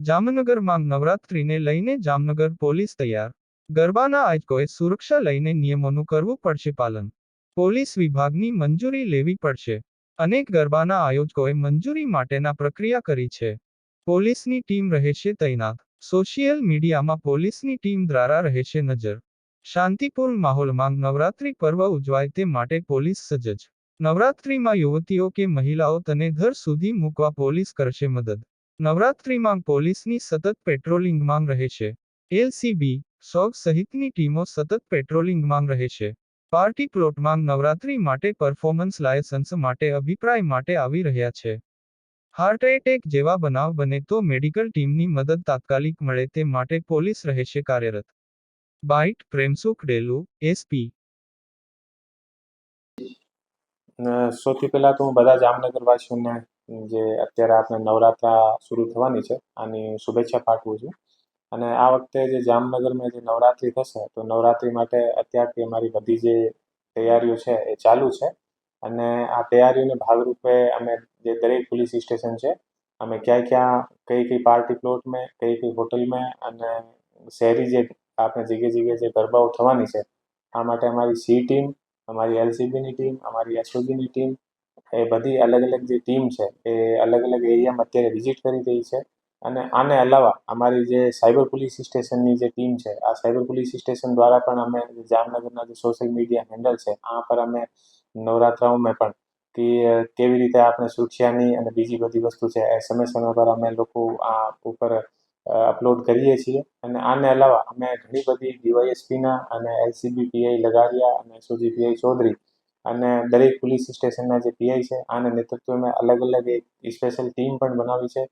જામનગરમાં નવરાત્રીને લઈને જામનગર પોલીસ તૈયાર. ગરબાના આયોજકોએ સુરક્ષા લઈને નિયમોનું કરવું પડશે પાલન. પોલીસ વિભાગની મંજૂરી લેવી પડશે. અનેક ગરબાના આયોજકોએ મંજૂરી માટેના પ્રક્રિયા કરી છે. પોલીસની ટીમ રહેશે તૈનાત. સોશિયલ મીડિયામાં પોલીસની ટીમ દ્વારા રહેશે નજર. શાંતિપૂર્ણ માહોલમાં નવરાત્રિ પર્વ ઉજવાય તે માટે પોલીસ સજ્જ. નવરાત્રિમાં યુવતીઓ કે મહિલાઓ તને ઘર સુધી મૂકવા પોલીસ કરશે મદદ. નવરાત્રિમાં પોલીસની સતત પેટ્રોલિંગ માંગ રહે રહેશે એલસીબી, સોગ સહિતની ટીમો સતત પેટ્રોલિંગ માંગ રહે રહેશે પાર્ટી પ્લોટમાં નવરાત્રિ માટે પરફોર્મન્સ લાયસન્સ માટે અભિપ્રાય માટે આવી રહ્યા છે. હાર્ટ એટેક જેવા બનાવ બને તો મેડિકલ ટીમની મદદ તાત્કાલિક મળે તે માટે પોલીસ રહેશે કાર્યરત. બાઇટ પ્રેમસુખ ડેલુ એસપી સૌથી પહેલાં તો હું બધા જામનગર વાસીઓને જે અત્યારે આપણે નવરાત્રા શરૂ થવાની છે, આની શુભેચ્છા પાઠવું છું. અને આ વખતે જે જામનગરમાં જે નવરાત્રિ થશે, તો નવરાત્રિ માટે અત્યારથી અમારી બધી જે તૈયારીઓ છે એ ચાલુ છે. અને આ તૈયારીઓને ભાગરૂપે અમે જે દરેક પોલીસ સ્ટેશન છે, અમે ક્યાં ક્યાં, કઈ કઈ પાર્ટી પ્લોટમાં કઈ કઈ હોટલમાં અને શહેરી જે આપણે જગ્યાએ જગ્યાએ જે ગરબાઓ થવાની છે, આ માટે અમારી સી ટીમ, અમારી એલસીબીની ટીમ, અમારી એસઓજીની ટીમ એ બધી અલગ અલગ જે ટીમ છે, એ અલગ અલગ એરિયામાં અત્યારે વિઝિટ કરી રહી છે. અને આને અલાવા અમારી જે સાયબર પોલીસ સ્ટેશનની જે ટીમ છે, આ સાયબર પોલીસ સ્ટેશન દ્વારા પણ અમે જામનગરના જે સોશિયલ મીડિયા હેન્ડલ છે, આ પર અમે નવરાત્રાઓમાં પણ કે કેવી રીતે આપણે સુરક્ષાની અને બીજી બધી વસ્તુ છે, એ સમય સમય પર અમે લોકો આ ઉપર અપલોડ કરીએ છીએ. અને આને અલાવા અમે ઘણી બધી ડીવાયએસપીના અને એલસીબી પીઆઈ લગાડ્યા અને એસઓજી પીઆઈ ચૌધરી અને દરેક પોલીસ સ્ટેશનના જે પીઆઈ છે, આના નેતૃત્વમાં અલગ અલગ એક સ્પેશિયલ ટીમ પણ બનાવી છે.